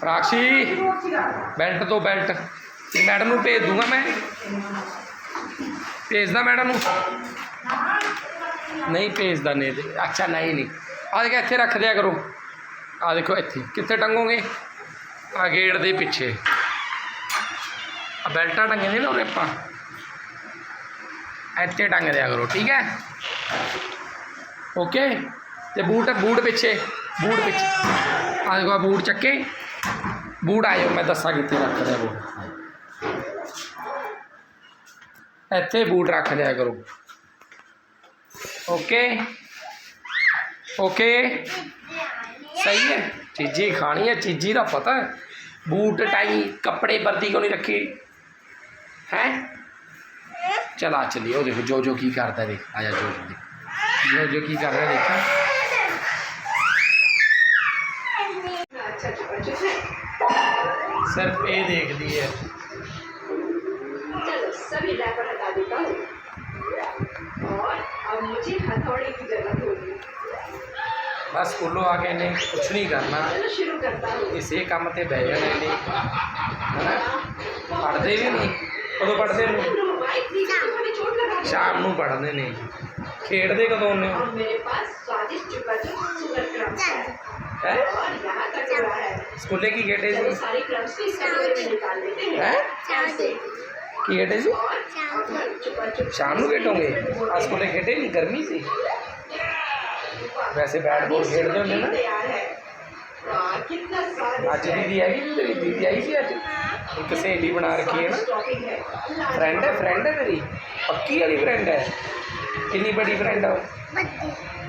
ਪ੍ਰਾਕਸ਼ੀ ballot ਤੋਂ belt. Madam ਨੂੰ ਭੇਜ ਦੂੰਗਾ ਮੈਂ। ਭੇਜਦਾ ਮੈਡਮ ਨੂੰ? ਨਹੀਂ ਭੇਜਦਾ ਨਹੀਂ ਅੱਛਾ, ਨਹੀਂ ਨਹੀਂ। ਆ ਦੇਖ, ਇੱਥੇ ਰੱਖ ਦਿਆ ਕਰੋ। ਆ ਦੇਖੋ ਇੱਥੇ। ਕਿੱਥੇ ਟੰਗੋਗੇ? ਆ ਗੇਟ ਦੇ ਪਿੱਛੇ। ਆ ਬੈਲਟਾਂ ਟੰਗੇ ਨੇ ਨਾ ਉਰੇ ਆਪਾਂ। ਇੱਥੇ ਟੰਗ ਦਿਆ ਕਰੋ, ਠੀਕ ਹੈ? ਓਕੇ? ਤੇ ਬੂਟ ਬੂਟ ਪਿੱਛੇ ਬੂਟ ਪਿੱਛੇ। आज का बूट चके बूट आयो मैं दसा कि रख दिया बूट इत बूट रख दिया करो। ओके? ओके? सही है। चीजी खानी है, चीजी का पता है। बूट टाई कपड़े वर्दी क्यों नहीं रखी है? चला चलिए देखो जो जो की करता है देख, आया जो जो देख। जो जो की कर रहा है, देखा। ਸਿਰਫ ਇਹ ਦੇਖਦੀ ਹੈ चलो सभी रैपर हटा देता हूँ और अब मुझे हथौड़े की जरूरत होगी ਬਸ ਸਕੂਲੋਂ ਆ ਕੇ ਇਹਨੇ ਕੁਛ ਨਹੀਂ ਕਰਨਾ चलो शुरू करता हूँ ਇਸੇ ਕੰਮ ਤੇ ਬਹਿ ਜਾਣਾ ਇਹਨੇ ਹਨਾ ਪੜ੍ਹਦੇ ਵੀ ਨਹੀਂ ਕਦੋਂ ਪੜ੍ਹਦੇ ਨੇ मोबाइल थी तो मैंने चोट लगा दी। ਸ਼ਾਮ ਨੂੰ ਪੜ੍ਹਦੇ ਨੇ ਖੇਡਦੇ ਕਦੋਂ ਨੇ और मेरे पास स्वादिष्ट चुका सुगर क्रम्स है स्कूल स्कूले की गेट है जी। की गेट है जी? शाम को गेट होंगे। आज स्कूल गेट है नहीं गर्मी से। वैसे बैट बॉल खेल रहे होंगे ना। आज दीदी आई तेरी, दीदी आई थी आज। एक सहेली बना रखी है ना। फ्रेंड है फ्रेंड है तेरी पक्की वाली फ्रेंड है। कितनी बड़ी फ्रेंड है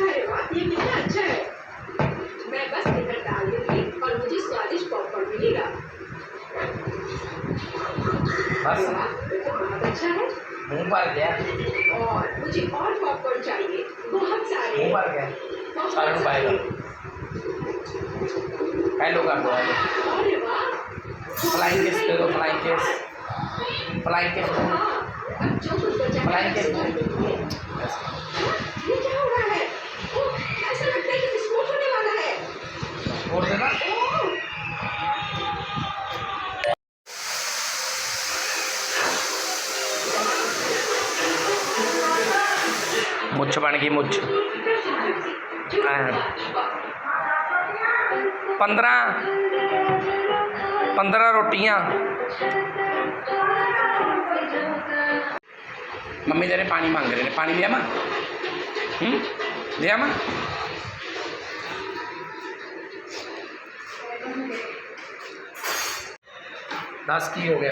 अरे वाह ये कितना अच्छा है मैं बस इधर डाल दूँगी और मुझे स्वादिष्ट पॉपकॉर्न मिलेगा बस तो बहुत अच्छा है मुँह भर गया और मुझे और पॉपकॉर्न चाहिए बहुत सारे मुँह भर गया सारे को पाएगा हेलो कर दो हेलो अरे वाह फ्लाइंग किस दे दो flying kiss flying kiss flying kiss. ये क्या हो रहा है छोड़ देना मुच्छ बन गई मुच्छ। पंद्रह। पंद्रह रोटियाँ। मम्मी तेरे पानी मांग रहे ने पानी लिया माँ लिया माँ ਦੱਸ ਕੀ ਹੋ ਗਿਆ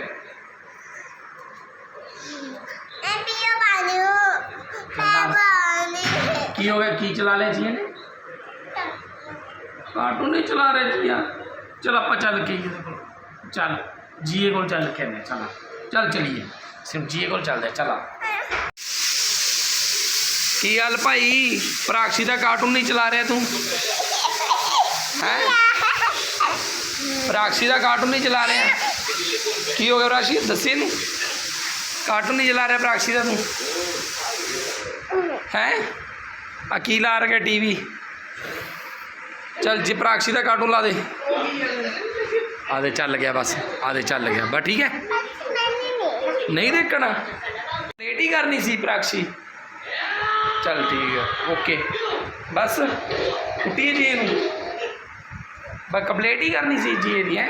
ਕੀ ਹੋ ਗਿਆ ਕੀ ਚਲਾ ਲਿਆ ਜੀ ਇਹਨੇ ਕਾਰਟੂਨ ਨਹੀਂ ਚਲਾ ਰਹੇ ਜੀ ਚਲ ਆਪਾਂ ਚੱਲ ਕੇ ਇਹਦੇ ਕੋਲ ਚੱਲ ਜੀਏ ਕੋਲ ਚੱਲ ਕੇ ਆਉਂਦੇ ਹਾਂ, ਚੱਲ ਚੱਲ ਚਲੀਏ ਸਿਮ ਜੀਏ ਕੋਲ ਚੱਲਦੇ ਹਾਂ, ਚੱਲ ਆ। ਕੀ ਹਾਲ ਭਾਈ ਪ੍ਰਾਕਸ਼ੀ ਦਾ ਕਾਰਟੂਨ ਨਹੀਂ ਚਲਾ ਰਿਹਾ ਤੂੰ ਹੈ ਪ੍ਰਾਕਸ਼ੀ ਦਾ ਕੀ ਹੋ ਗਿਆ ਪ੍ਰਾਕਸ਼ੀ ਦੱਸੇ ਨੂੰ ਕਾਰਟੂਨ ਨਹੀਂ ਚਲਾ ਰਿਹਾ ਪ੍ਰਾਕਸ਼ੀ ਦਾ ਤੂੰ। ਹੈ? ਆ ਕੀ ਲਾ ਰਖਿਆ ਟੀਵੀ? ਚੱਲ ਜੀ ਪ੍ਰਾਕਸ਼ੀ ਦਾ ਕਾਰਟੂਨ ਲਾ ਦੇ। ਆਦੇ ਚੱਲ ਗਿਆ ਬਸ। ਆ ਚੱਲ ਗਿਆ। ਬਸ ਠੀਕ ਹੈ? ਨਹੀਂ ਦੇਖਣਾ। ਲੇਟ ਹੀ ਕਰਨੀ ਸੀ ਪ੍ਰਾਕਸ਼ੀ। ਚੱਲ ਠੀਕ ਹੈ ਓਕੇ ਬਸ, ਕੁੱਟੀ ਜੀ ਇਹਨੂੰ। ਬਸ ਕੰਪਲੀਟ ਹੀ ਕਰਨੀ ਸੀ ਜੀ ਇਹਦੀ, ਹੈ?